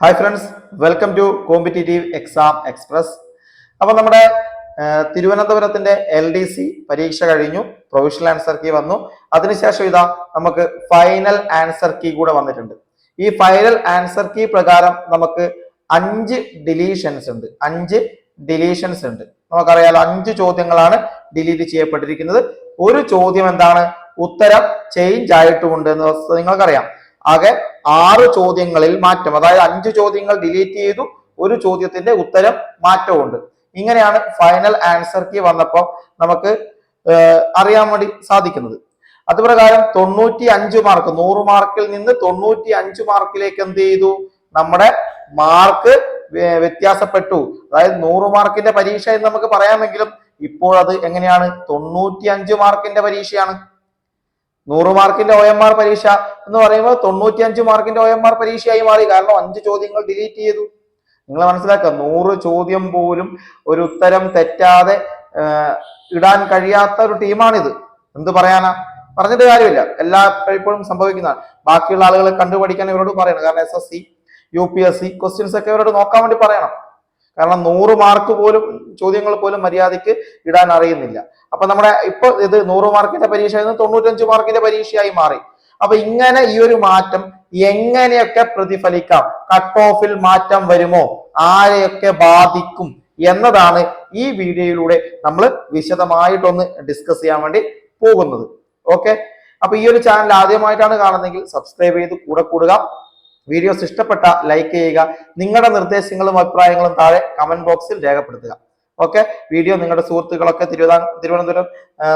Hi friends welcome to competitive exam express അപ്പൊ നമ്മുടെ തിരുവനന്തപുരത്തിന്റെ L D C പരീക്ഷ കഴിഞ്ഞു പ്രൊവിഷണൽ ആൻസർ കീ വന്നു. അതിനുശേഷം ഇതാ നമുക്ക് ഫൈനൽ ആൻസർ കീ കൂടെ വന്നിട്ടുണ്ട്. ഈ ഫൈനൽ ആൻസർ കീ പ്രകാരം നമുക്ക് അഞ്ച് ഡിലീഷൻസ് ഉണ്ട്. അഞ്ച് ഡിലീഷൻസ് ഉണ്ട്. നമുക്കറിയാലോ അഞ്ച് ചോദ്യങ്ങളാണ് ഡിലീറ്റ് ചെയ്യപ്പെട്ടിരിക്കുന്നത്. ഒരു ചോദ്യം എന്താണ്? ഉത്തരം ചേഞ്ച് ആയിട്ടുമുണ്ട് എന്ന് നിങ്ങൾക്കറിയാം. ആകെ ആറ് ചോദ്യങ്ങളിൽ മാറ്റം അതായത് അഞ്ച് ചോദ്യങ്ങൾ ഡിലീറ്റ് ചെയ്തു ഒരു ചോദ്യത്തിന്റെ ഉത്തരം മാറ്റമുണ്ട്. ഇങ്ങനെയാണ് ഫൈനൽ ആൻസർ കീ വന്നപ്പോൾ നമുക്ക് അറിയാൻ വേണ്ടി സാധിക്കുന്നത്. അതുപ്രകാരം തൊണ്ണൂറ്റി അഞ്ച് മാർക്ക് നൂറ് മാർക്കിൽ നിന്ന് തൊണ്ണൂറ്റി അഞ്ച് മാർക്കിലേക്ക് എന്ത് ചെയ്തു? നമ്മുടെ മാർക്ക് വ്യത്യാസപ്പെട്ടു. അതായത് നൂറ് മാർക്കിന്റെ പരീക്ഷ എന്ന് നമുക്ക് പറയാമെങ്കിലും ഇപ്പോൾ അത് എങ്ങനെയാണ്? തൊണ്ണൂറ്റി അഞ്ച് മാർക്കിന്റെ പരീക്ഷയാണ്. നൂറ് മാർക്കിന്റെ ഒ എം ആർ പരീക്ഷ എന്ന് പറയുമ്പോൾ തൊണ്ണൂറ്റി അഞ്ച് മാർക്കിന്റെ ഒ എം ആർ പരീക്ഷയായി മാറി. കാരണം അഞ്ച് ചോദ്യങ്ങൾ ഡിലീറ്റ് ചെയ്തു. നിങ്ങൾ മനസ്സിലാക്കുക നൂറ് ചോദ്യം പോലും ഒരു ഉത്തരം തെറ്റാതെ ഇടാൻ കഴിയാത്ത ഒരു ടീമാണിത്. എന്ത് പറയാനാ? പറഞ്ഞിട്ട് കാര്യമില്ല. എല്ലാ ഇപ്പോഴും സംഭവിക്കുന്നതാണ്. ബാക്കിയുള്ള ആളുകളെ കണ്ടുപഠിക്കാൻ ഇവരോട് പറയണം. കാരണം S S C U P S C questions ഒക്കെ ഇവരോട് നോക്കാൻ വേണ്ടി പറയണം. കാരണം നൂറ് മാർക്ക് പോലും ചോദ്യങ്ങൾ പോലും മര്യാദയ്ക്ക് ഇടാൻ അറിയുന്നില്ല. അപ്പൊ നമ്മുടെ ഇപ്പൊ ഇത് നൂറ് മാർക്കിന്റെ പരീക്ഷ നിന്ന് തൊണ്ണൂറ്റഞ്ച് മാർക്കിന്റെ പരീക്ഷയായി മാറി. അപ്പൊ ഇങ്ങനെ ഈ ഒരു മാറ്റം എങ്ങനെയൊക്കെ പ്രതിഫലിക്കാം? കട്ട് ഓഫിൽ മാറ്റം വരുമോ? ആരെയൊക്കെ ബാധിക്കും? എന്നതാണ് ഈ വീഡിയോയിലൂടെ നമ്മൾ വിശദമായിട്ടൊന്ന് ഡിസ്കസ് ചെയ്യാൻ വേണ്ടി പോകുന്നത്. ഓക്കെ അപ്പൊ ഈ ഒരു ചാനൽ ആദ്യമായിട്ടാണ് കാണുന്നതെങ്കിൽ സബ്സ്ക്രൈബ് ചെയ്ത് കൂടെ കൂടുക. വീഡിയോസ് ഇഷ്ടപ്പെട്ട ലൈക്ക് ചെയ്യുക. നിങ്ങളുടെ നിർദ്ദേശങ്ങളും അഭിപ്രായങ്ങളും താഴെ കമന്റ് ബോക്സിൽ രേഖപ്പെടുത്തുക. ഓക്കെ വീഡിയോ നിങ്ങളുടെ സുഹൃത്തുക്കളൊക്കെ തിരുവിതാ തിരുവനന്തപുരം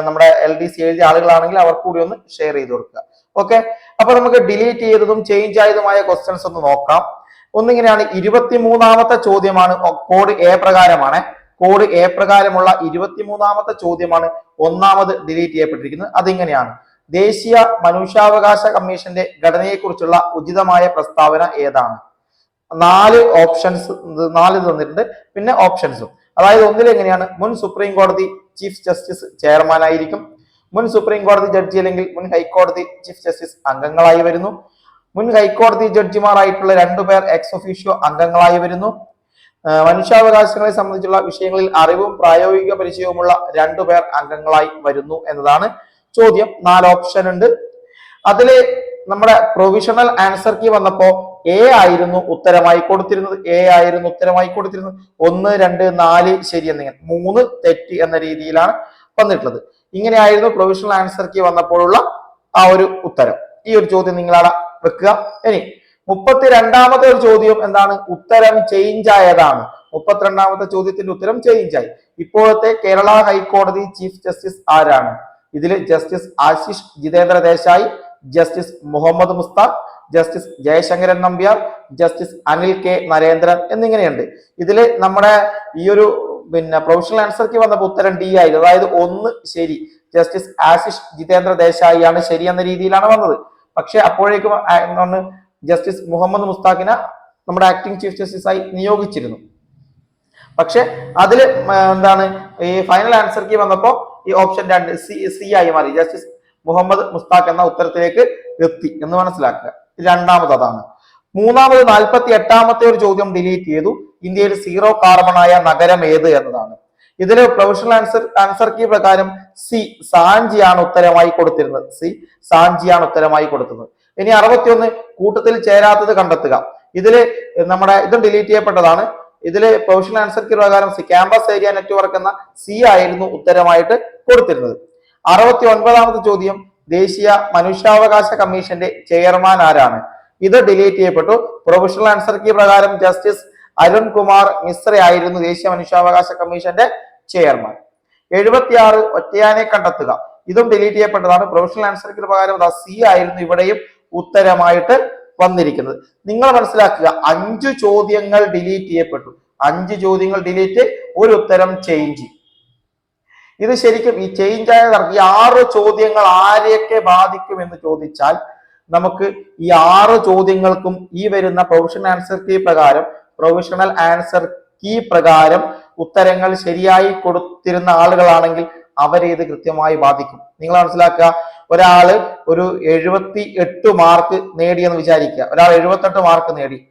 നമ്മുടെ എൽ ഡി സി എഴുതിയ ആളുകളാണെങ്കിൽ അവർക്ക് കൂടി ഒന്ന് ഷെയർ ചെയ്ത് കൊടുക്കുക. ഓക്കെ അപ്പൊ നമുക്ക് ഡിലീറ്റ് ചെയ്തതും ചേഞ്ച് ആയതുമായ ക്വസ്റ്റ്യൻസ് ഒന്ന് നോക്കാം. ഒന്നിങ്ങനെയാണ് ഇരുപത്തിമൂന്നാമത്തെ ചോദ്യമാണ് കോഡ് എ പ്രകാരമാണ്. കോഡ് എ പ്രകാരമുള്ള ഇരുപത്തിമൂന്നാമത്തെ ചോദ്യമാണ് ഒന്നാമത് ഡിലീറ്റ് ചെയ്യപ്പെട്ടിരിക്കുന്നത്. അതിങ്ങനെയാണ്. ദേശീയ മനുഷ്യാവകാശ കമ്മീഷന്റെ ഘടനയെക്കുറിച്ചുള്ള ഉചിതമായ പ്രസ്താവന ഏതാണ്? നാല് ഓപ്ഷൻസ് നാല് തന്നിട്ടുണ്ട്. പിന്നെ ഓപ്ഷൻസും അതായത് ഒന്നിൽ എങ്ങനെയാണ്? മുൻ സുപ്രീം കോടതി ചീഫ് ജസ്റ്റിസ് ചെയർമാൻ ആയിരിക്കും. മുൻ സുപ്രീം കോടതി ജഡ്ജി അല്ലെങ്കിൽ മുൻ ഹൈക്കോടതി ചീഫ് ജസ്റ്റിസ് അംഗങ്ങളായി വരുന്നു. മുൻ ഹൈക്കോടതി ജഡ്ജിമാരായിട്ടുള്ള രണ്ടുപേർ എക്സ് ഒഫീഷ്യോ അംഗങ്ങളായി വരുന്നു. മനുഷ്യാവകാശങ്ങളെ സംബന്ധിച്ചുള്ള വിഷയങ്ങളിൽ അറിവും പ്രായോഗിക പരിചയവുമുള്ള രണ്ടുപേർ അംഗങ്ങളായി വരുന്നു എന്നതാണ് ചോദ്യം നാല് ഓപ്ഷൻ ഉണ്ട്. അതിൽ നമ്മുടെ പ്രൊവിഷണൽ ആൻസർ കീ വന്നപ്പോ എ ആയിരുന്നു ഉത്തരമായി കൊടുത്തിരുന്നത്. എ ആയിരുന്നു ഉത്തരമായി കൊടുത്തിരുന്നത്. ഒന്ന് രണ്ട് നാല് ശരി എന്നിങ്ങനെ. മൂന്ന് തെറ്റ് എന്ന രീതിയിലാണ് വന്നിട്ടുള്ളത്. ഇങ്ങനെയായിരുന്നു പ്രൊവിഷണൽ ആൻസർ കീ വന്നപ്പോഴുള്ള ആ ഒരു ഉത്തരം. ഈ ഒരു ചോദ്യം നിങ്ങളവിടെ വെക്കുക. ഇനി മുപ്പത്തിരണ്ടാമത്തെ ഒരു ചോദ്യം എന്താണ്? ഉത്തരം ചേഞ്ച് ആയതാണ്. മുപ്പത്തിരണ്ടാമത്തെ ചോദ്യത്തിന്റെ ഉത്തരം ചേഞ്ച് ആയി. ഇപ്പോഴത്തെ കേരള ഹൈക്കോടതി ചീഫ് ജസ്റ്റിസ് ആരാണ്? ഇതിൽ justice Ashish Jitendra Desai justice Muhammad Mushtaq justice Jayasankaran Nambiar justice Anil K Narendran എന്നിങ്ങനെയുണ്ട്. ഇതിൽ നമ്മുടെ ഈ ഒരു പിന്നെ പ്രൊഫഷണൽ ആൻസർക്ക് വന്നപ്പോൾ ഉത്തരം ഡി ആയി അതായത് ഒന്ന് ശരി ജസ്റ്റിസ് ആശിഷ് ജിതേന്ദ്ര ദേശായി ആണ് ശരി എന്ന രീതിയിലാണ് വന്നത്. പക്ഷെ അപ്പോഴേക്കും ജസ്റ്റിസ് മുഹമ്മദ് മുസ്താഖിനെ നമ്മുടെ ആക്ടിംഗ് ചീഫ് ജസ്റ്റിസ് ആയി നിയോഗിച്ചിരുന്നു. പക്ഷെ അതിൽ എന്താണ് ഈ ഫൈനൽ ആൻസർക്ക് കീ വന്നപ്പോ ഈ ഓപ്ഷൻ രണ്ട് സി സി ആയി മാറി. ജസ്റ്റിസ് മുഹമ്മദ് മുസ്താഖ് എന്ന ഉത്തരത്തിലേക്ക് എത്തി എന്ന് മനസ്സിലാക്കുക. രണ്ടാമത് അതാണ്. മൂന്നാമത് നാൽപ്പത്തി എട്ടാമത്തെ ഒരു ചോദ്യം ഡിലീറ്റ് ചെയ്തു. ഇന്ത്യയിൽ സീറോ കാർബണായ നഗരം ഏത് എന്നതാണ്. ഇതിലെ പ്രൊഫഷണൽ ആൻസർ ആൻസർ കീ പ്രകാരം സി സാഞ്ചിയാണ് ഉത്തരമായി കൊടുത്തിരുന്നത്. സി സാഞ്ചിയാണ് ഉത്തരമായി കൊടുത്തത്. ഇനി അറുപത്തിയൊന്ന് കൂട്ടത്തിൽ ചേരാത്തത് കണ്ടെത്തുക. ഇതിൽ നമ്മുടെ ഇതും ഡിലീറ്റ് ചെയ്യപ്പെട്ടതാണ്. ഇതിൽ പ്രൊഫഷണൽ ആൻസർ കീ പ്രകാരം ക്യാമ്പസ് ഏരിയ നെറ്റ്വർക്ക് എന്ന സി ആയിരുന്നു ഉത്തരമായിട്ട് കൊടുത്തിരുന്നത്. അറുപത്തി ഒൻപതാമത്തെ ചോദ്യം ദേശീയ മനുഷ്യാവകാശ കമ്മീഷന്റെ ചെയർമാൻ ആരാണ്? ഇത് ഡിലീറ്റ് ചെയ്യപ്പെട്ടു. പ്രൊഫഷണൽ ആൻസർ കീ പ്രകാരം ജസ്റ്റിസ് അരുൺ കുമാർ മിശ്ര ആയിരുന്നു ദേശീയ മനുഷ്യാവകാശ കമ്മീഷന്റെ ചെയർമാൻ എഴുപത്തിയാറ് ഒറ്റയാനെ കണ്ടെത്തുക. ഇതും ഡിലീറ്റ് ചെയ്യപ്പെട്ടതാണ്. പ്രൊഫഷണൽ ആൻസർ കീ പ്രകാരം സി ആയിരുന്നു ഇവിടെയും ഉത്തരമായിട്ട് വന്നിരിക്കുന്നത്. നിങ്ങൾ മനസ്സിലാക്കുക അഞ്ച് ചോദ്യങ്ങൾ ഡിലീറ്റ് ചെയ്യപ്പെട്ടു. അഞ്ച് ചോദ്യങ്ങൾ ഡിലീറ്റ് ഒരു ഉത്തരം ചേഞ്ച് ഇത് ശരിക്കും ഈ ചേഞ്ച് ആയ ഈ ആറ് ചോദ്യങ്ങൾ ആരെയൊക്കെ ബാധിക്കും എന്ന് ചോദിച്ചാൽ നമുക്ക് ഈ ആറ് ചോദ്യങ്ങൾക്കും ഈ വരുന്ന പ്രൊഫഷണൽ ആൻസർ കീ പ്രകാരം പ്രൊഫഷണൽ ആൻസർ കീ പ്രകാരം ഉത്തരങ്ങൾ ശരിയായി കൊടുത്തിരുന്ന ആളുകളാണെങ്കിൽ അവരെ ഇത് കൃത്യമായി ബാധിക്കും. നിങ്ങൾ മനസ്സിലാക്കുക ഒരാൾ ഒരു എഴുപത്തി എട്ട് മാർക്ക് നേടിയെന്ന് വിചാരിക്കുക. ഒരാൾ എഴുപത്തെട്ട് മാർക്ക് നേടി.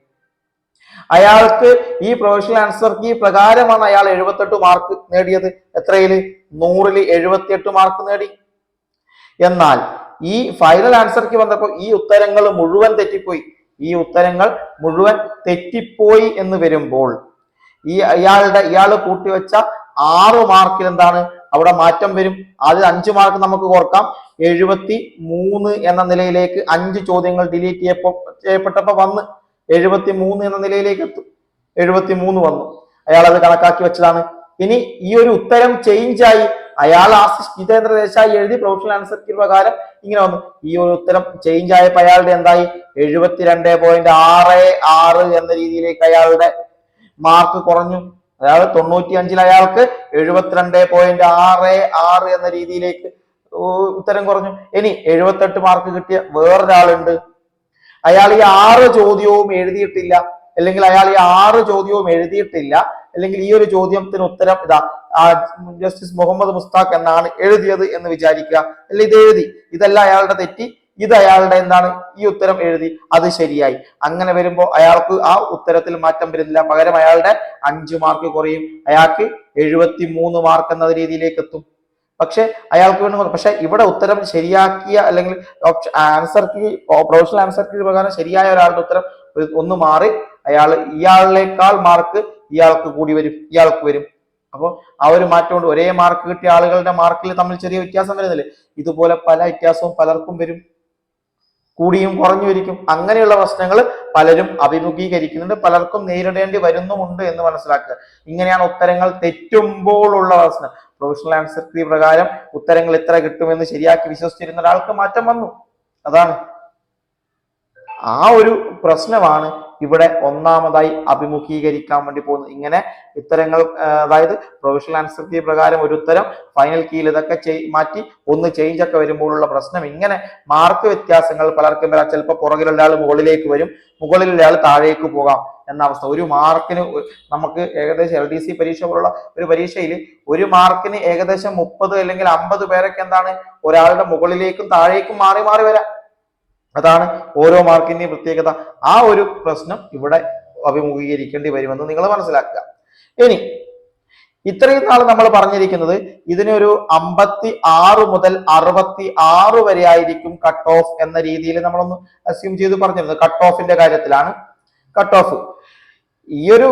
അയാൾക്ക് ഈ പ്രൊഫഷണൽ ആൻസർ കീ പ്രകാരമാണ് അയാൾ എഴുപത്തെട്ട് മാർക്ക് നേടിയത്. എത്രയിൽ? നൂറിൽ എഴുപത്തിയെട്ട് മാർക്ക് നേടി. എന്നാൽ ഈ ഫൈനൽ ആൻസർ കീ വന്നപ്പോൾ ഈ ഉത്തരങ്ങൾ മുഴുവൻ തെറ്റിപ്പോയി. ഈ ഉത്തരങ്ങൾ മുഴുവൻ തെറ്റിപ്പോയി എന്ന് വരുമ്പോൾ ഈ അയാളുടെ ഇയാൾ കൂട്ടിവെച്ച ആറ് മാർക്കിൽ എന്താണ് അവിടെ മാറ്റം വരും. ആദ്യം അഞ്ച് മാർക്ക് നമുക്ക് ഓർക്കാം. എഴുപത്തി മൂന്ന് എന്ന നിലയിലേക്ക് അഞ്ച് ചോദ്യങ്ങൾ ഡിലീറ്റ് ചെയ്യപ്പോ ചെയ്യപ്പെട്ടപ്പോ വന്ന് എഴുപത്തി മൂന്ന് എന്ന നിലയിലേക്ക് എത്തും. എഴുപത്തി മൂന്ന് വന്നു. അയാൾ അത് കണക്കാക്കി വെച്ചതാണ്. ഇനി ഈ ഒരു ഉത്തരം ചേഞ്ച് ആയി അയാൾ ആ ജിതേന്ദ്ര ദേശായി എഴുതി പ്രൊഫഷണൽ ആൻസർ പ്രകാരം ഇങ്ങനെ വന്നു. ഈ ഒരു ഉത്തരം ചേഞ്ച് ആയപ്പോൾ അയാളുടെ എന്തായി? എഴുപത്തിരണ്ട് പോയിന്റ് ആറ് ആറ് എന്ന രീതിയിലേക്ക് അയാളുടെ മാർക്ക് കുറഞ്ഞു. അതായത് തൊണ്ണൂറ്റി അഞ്ചിൽ അയാൾക്ക് എഴുപത്തിരണ്ട് പോയിന്റ് ആറ് ആറ് എന്ന രീതിയിലേക്ക് ഉത്തരം കുറഞ്ഞു. ഇനി എഴുപത്തെട്ട് മാർക്ക് കിട്ടിയ വേറൊരാളുണ്ട്. അയാൾ ഈ ആറ് ചോദ്യവും എഴുതിയിട്ടില്ല. അല്ലെങ്കിൽ അയാൾ ഈ ആറ് ചോദ്യവും എഴുതിയിട്ടില്ല. അല്ലെങ്കിൽ ഈ ഒരു ചോദ്യത്തിന് ഉത്തരം ഇതാ ജസ്റ്റിസ് മുഹമ്മദ് മുസ്താഖ് എന്നാണ് എഴുതിയത് എന്ന് വിചാരിക്കുക. അല്ലെ ഇത് എഴുതി. ഇതല്ല അയാളുടെ തെറ്റി. ഇത് അയാളുടെ എന്താണ് ഈ ഉത്തരം എഴുതി അത് ശരിയായി. അങ്ങനെ വരുമ്പോൾ അയാൾക്ക് ആ ഉത്തരത്തിൽ മാറ്റം വരുന്നില്ല. പകരം അയാളുടെ അഞ്ച് മാർക്ക് കുറയും. അയാൾക്ക് എഴുപത്തി മൂന്ന് മാർക്ക് എന്ന രീതിയിലേക്ക് എത്തും. പക്ഷെ അയാൾക്ക് വേണ്ടി പക്ഷെ ഇവിടെ ഉത്തരം ശരിയാക്കിയ അല്ലെങ്കിൽ answer key professional answer key പ്രകാരം ശരിയായ ഒരാളുടെ ഉത്തരം ഒന്ന് മാറി അയാൾ ഇയാളിലേക്കാൾ മാർക്ക് ഇയാൾക്ക് കൂടി വരും ഇയാൾക്ക് വരും. അപ്പോൾ ആ ഒരു മാറ്റം കൊണ്ട് ഒരേ മാർക്ക് കിട്ടിയ ആളുകളുടെ മാർക്കിൽ തമ്മിൽ ചെറിയ വ്യത്യാസം വരുന്നില്ലേ? ഇതുപോലെ പല വ്യത്യാസവും പലർക്കും വരും. കൂടിയും കുറഞ്ഞു വരിക്കും അങ്ങനെയുള്ള പ്രശ്നങ്ങൾ പലരും അഭിമുഖീകരിക്കുന്നുണ്ട്. പലർക്കും നേരിടേണ്ടി വരുന്നുമുണ്ട് എന്ന് മനസ്സിലാക്കുക. ഇങ്ങനെയാണ് ഉത്തരങ്ങൾ തെറ്റുമ്പോഴുള്ള പ്രശ്നം. പ്രൊഫഷണൽ ആൻസർ കീ പ്രകാരം ഉത്തരങ്ങൾ ഇത്ര കിട്ടുമെന്ന് ശരിയാക്കി വിശ്വസിച്ചിരുന്ന ഒരാൾക്ക് മാറ്റം വന്നു. അതാണ്. ആ ഒരു പ്രശ്നമാണ് ഇവിടെ ഒന്നാമതായി അഭിമുഖീകരിക്കാൻ വേണ്ടി പോകുന്നത് ഇങ്ങനെ ഉത്തരങ്ങൾ അതായത് പ്രൊഫഷണൽ ആൻസർ കീ പ്രകാരം ഒരു ഉത്തരം ഫൈനൽ കീയിൽ ഇതൊക്കെ മാറ്റി ഒന്ന് ചേഞ്ച് ഒക്കെ വരുമ്പോഴുള്ള പ്രശ്നം. ഇങ്ങനെ മാർക്ക് വ്യത്യാസങ്ങൾ പലർക്കും വരാം. ചിലപ്പോൾ പുറകിലുള്ള ആൾ മുകളിലേക്ക് വരും മുകളിലുള്ള ആൾ താഴേക്ക് പോകാം എന്ന അവസ്ഥ. ഒരു മാർക്കിന് നമുക്ക് ഏകദേശം എൽ ഡി സി പരീക്ഷ പോലുള്ള ഒരു പരീക്ഷയിൽ ഒരു മാർക്കിന് ഏകദേശം മുപ്പത് അല്ലെങ്കിൽ അമ്പത് പേരൊക്കെ എന്താണ്? ഒരാളുടെ മുകളിലേക്കും താഴേക്കും മാറി മാറി വരാം. അതാണ് ഓരോ മാർക്കിന്റെയും പ്രത്യേകത. ആ ഒരു പ്രശ്നം ഇവിടെ അഭിമുഖീകരിക്കേണ്ടി വരുമെന്ന് നിങ്ങൾ മനസ്സിലാക്കുക. ഇനി ഇത്രയും നാൾ നമ്മൾ പറഞ്ഞിരിക്കുന്നത് ഇതിനൊരു അമ്പത്തി ആറ് മുതൽ അറുപത്തി ആറ് വരെ ആയിരിക്കും കട്ട് ഓഫ് എന്ന രീതിയിൽ നമ്മളൊന്ന് അസ്യൂം ചെയ്ത് പറഞ്ഞിരുന്നത് കട്ട് ഓഫിന്റെ കാര്യത്തിലാണ്. കട്ട് ഓഫ് ഈ ഒരു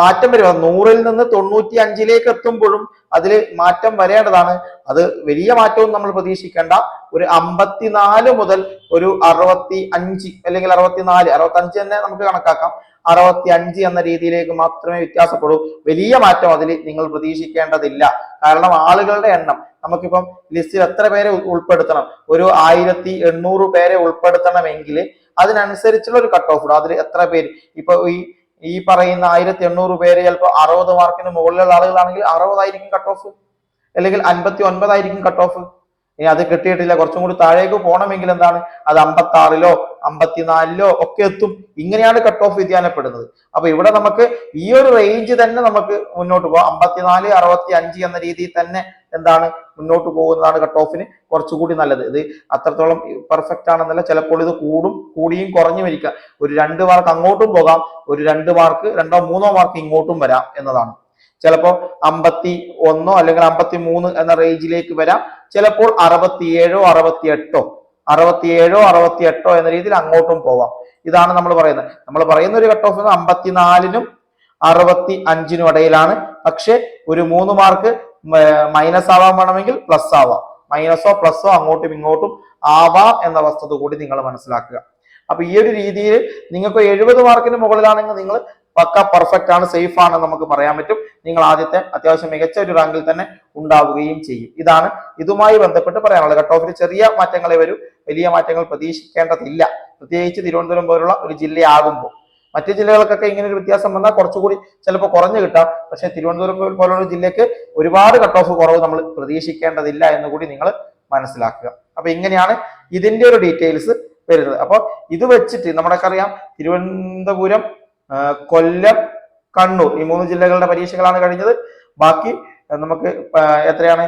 മാറ്റം വരും നൂറിൽ നിന്ന് തൊണ്ണൂറ്റി അഞ്ചിലേക്ക് എത്തുമ്പോഴും അതിൽ മാറ്റം വരേണ്ടതാണ്. അത് വലിയ മാറ്റവും നമ്മൾ പ്രതീക്ഷിക്കേണ്ട. ഒരു അമ്പത്തിനാല് മുതൽ ഒരു അറുപത്തി അഞ്ച് അല്ലെങ്കിൽ അറുപത്തിനാല് അറുപത്തി അഞ്ച് തന്നെ നമുക്ക് കണക്കാക്കാം. അറുപത്തി അഞ്ച് എന്ന രീതിയിലേക്ക് മാത്രമേ വ്യത്യാസപ്പെടൂ. വലിയ മാറ്റം അതിൽ നിങ്ങൾ പ്രതീക്ഷിക്കേണ്ടതില്ല. കാരണം ആളുകളുടെ എണ്ണം നമുക്കിപ്പം ലിസ്റ്റിൽ എത്ര പേരെ ഉൾപ്പെടുത്തണം? ഒരു ആയിരത്തി എണ്ണൂറ് പേരെ ഉൾപ്പെടുത്തണമെങ്കിൽ അതിനനുസരിച്ചുള്ള ഒരു കട്ട് ഓഫ് അതിൽ എത്ര പേര്? ഇപ്പൊ ഈ ഈ പറയുന്ന ആയിരത്തി എണ്ണൂറ് പേര് ചിലപ്പോൾ അറുപത് മാർക്കിന് മുകളിലുള്ള ആളുകളാണെങ്കിൽ അറുപതായിരിക്കും കട്ട് ഓഫ് അല്ലെങ്കിൽ അൻപത്തി ഒൻപതായിരിക്കും കട്ട് ഓഫ് ഇനി അത് കിട്ടിയിട്ടില്ല കുറച്ചും കൂടി താഴേക്ക് പോകണമെങ്കിൽ എന്താണ്? അത് അമ്പത്തി ആറിലോ അമ്പത്തിനാലിലോ ഒക്കെ എത്തും. ഇങ്ങനെയാണ് കട്ട് ഓഫ് വ്യതിയാനപ്പെടുന്നത്. അപ്പൊ ഇവിടെ നമുക്ക് ഈ ഒരു റേഞ്ച് തന്നെ നമുക്ക് മുന്നോട്ട് പോകാം അമ്പത്തിനാല് അറുപത്തി അഞ്ച് എന്ന രീതിയിൽ തന്നെ എന്താണ് മുന്നോട്ട് പോകുന്നതാണ് കട്ട് ഓഫിന് കുറച്ചുകൂടി നല്ലത്. ഇത് അത്രത്തോളം പെർഫെക്റ്റ് ആണെന്നല്ല ചിലപ്പോൾ ഇത് കൂടും കൂടിയും കുറഞ്ഞു വരിക ഒരു രണ്ട് മാർക്ക് അങ്ങോട്ടും പോകാം ഒരു രണ്ട് മാർക്ക് രണ്ടോ മൂന്നോ മാർക്ക് ഇങ്ങോട്ടും വരാം എന്നതാണ്. ചിലപ്പോൾ അമ്പത്തി ഒന്നോ അല്ലെങ്കിൽ അമ്പത്തി മൂന്ന് എന്ന റേഞ്ചിലേക്ക് വരാം. ചിലപ്പോൾ അറുപത്തിയേഴോ അറുപത്തിയെട്ടോ അറുപത്തിയേഴോ അറുപത്തിയെട്ടോ എന്ന രീതിയിൽ അങ്ങോട്ടും പോവാം. ഇതാണ് നമ്മൾ പറയുന്നത്. നമ്മൾ പറയുന്ന ഒരു കട്ട് ഓഫ് അമ്പത്തിനാലിനും അറുപത്തി അഞ്ചിനും ഇടയിലാണ്. പക്ഷെ ഒരു മൂന്ന് മാർക്ക് മൈനസ് ആവാൻ വേണമെങ്കിൽ പ്ലസ് ആവാം. മൈനസോ പ്ലസോ അങ്ങോട്ടും ഇങ്ങോട്ടും ആവാം എന്ന വസ്തുത കൂടി നിങ്ങൾ മനസ്സിലാക്കുക. അപ്പൊ ഈ ഒരു രീതിയിൽ നിങ്ങൾക്ക് എഴുപത് മാർക്കിന് മുകളിലാണെങ്കിൽ നിങ്ങൾ പക്ക പെർഫെക്റ്റ് ആണ് സേഫ് ആണ് നമുക്ക് പറയാൻ പറ്റും. നിങ്ങൾ ആദ്യത്തെ അത്യാവശ്യം മികച്ച ഒരു റാങ്കിൽ തന്നെ ഉണ്ടാവുകയും ചെയ്യും. ഇതാണ് ഇതുമായി ബന്ധപ്പെട്ട് പറയാനുള്ളത് കട്ട് ഓഫിൽ ചെറിയ മാറ്റങ്ങളെ വരൂ വലിയ മാറ്റങ്ങൾ പ്രതീക്ഷിക്കേണ്ടതില്ല. പ്രത്യേകിച്ച് തിരുവനന്തപുരം പോലുള്ള ഒരു ജില്ലയാകുമ്പോൾ. മറ്റു ജില്ലകൾക്കൊക്കെ ഇങ്ങനെ ഒരു വ്യത്യാസം വന്നാൽ കുറച്ചുകൂടി ചിലപ്പോൾ കുറഞ്ഞു കിട്ടാം. പക്ഷെ തിരുവനന്തപുരം പോലുള്ള ജില്ലയ്ക്ക് ഒരുപാട് കട്ട് ഓഫ് കുറവ് നമ്മൾ പ്രതീക്ഷിക്കേണ്ടതില്ല എന്ന് കൂടി നിങ്ങൾ മനസ്സിലാക്കുക. അപ്പൊ ഇങ്ങനെയാണ് ഇതിന്റെ ഒരു ഡീറ്റെയിൽസ് വരുന്നത്. അപ്പൊ ഇത് വെച്ചിട്ട് നമ്മുടെ അറിയാം തിരുവനന്തപുരം കൊല്ലം കണ്ണൂർ ഈ മൂന്ന് ജില്ലകളുടെ പരീക്ഷകളാണ് കഴിഞ്ഞത്. ബാക്കി നമുക്ക് എത്രയാണ്?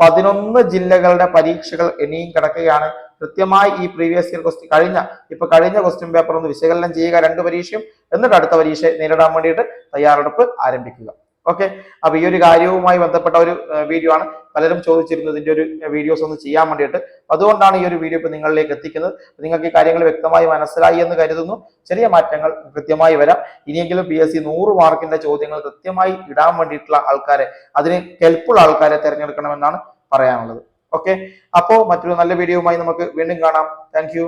പതിനൊന്ന് ജില്ലകളുടെ പരീക്ഷകൾ ഇനിയും കിടക്കുകയാണ്. കൃത്യമായി ഈ പ്രീവിയസ് ഇയർ ക്വസ്റ്റ്യൻ കഴിഞ്ഞ ഇപ്പൊ കഴിഞ്ഞ ക്വസ്റ്റ്യൻ പേപ്പർ ഒന്ന് വിശകലനം ചെയ്യുക രണ്ട് പരീക്ഷയും. എന്നിട്ട് അടുത്ത പരീക്ഷ നേരിടാൻ വേണ്ടിയിട്ട് തയ്യാറെടുപ്പ് ആരംഭിക്കുക. ഓക്കെ അപ്പൊ ഈ ഒരു കാര്യവുമായി ബന്ധപ്പെട്ട ഒരു വീഡിയോ ആണ്. പലരും ചോദിച്ചിരുന്നത് ഇതിന്റെ ഒരു വീഡിയോസ് ഒന്ന് ചെയ്യാൻ വേണ്ടിയിട്ട്. അതുകൊണ്ടാണ് ഈ ഒരു വീഡിയോ ഇപ്പൊ നിങ്ങളിലേക്ക് എത്തിക്കുന്നത്. നിങ്ങൾക്ക് ഈ കാര്യങ്ങൾ വ്യക്തമായി മനസ്സിലായി എന്ന് കരുതുന്നു. ചെറിയ മാറ്റങ്ങൾ കൃത്യമായി വരാം. ഇനിയെങ്കിലും പി എസ് സി നൂറ് മാർക്കിന്റെ ചോദ്യങ്ങൾ കൃത്യമായി ഇടാൻ വേണ്ടിയിട്ടുള്ള ആൾക്കാരെ അതിന് കെൽപ്പുള്ള ആൾക്കാരെ തിരഞ്ഞെടുക്കണമെന്നാണ് പറയാനുള്ളത്. ഓക്കെ അപ്പോ മറ്റൊരു നല്ല വീഡിയോയുമായി നമുക്ക് വീണ്ടും കാണാം. താങ്ക്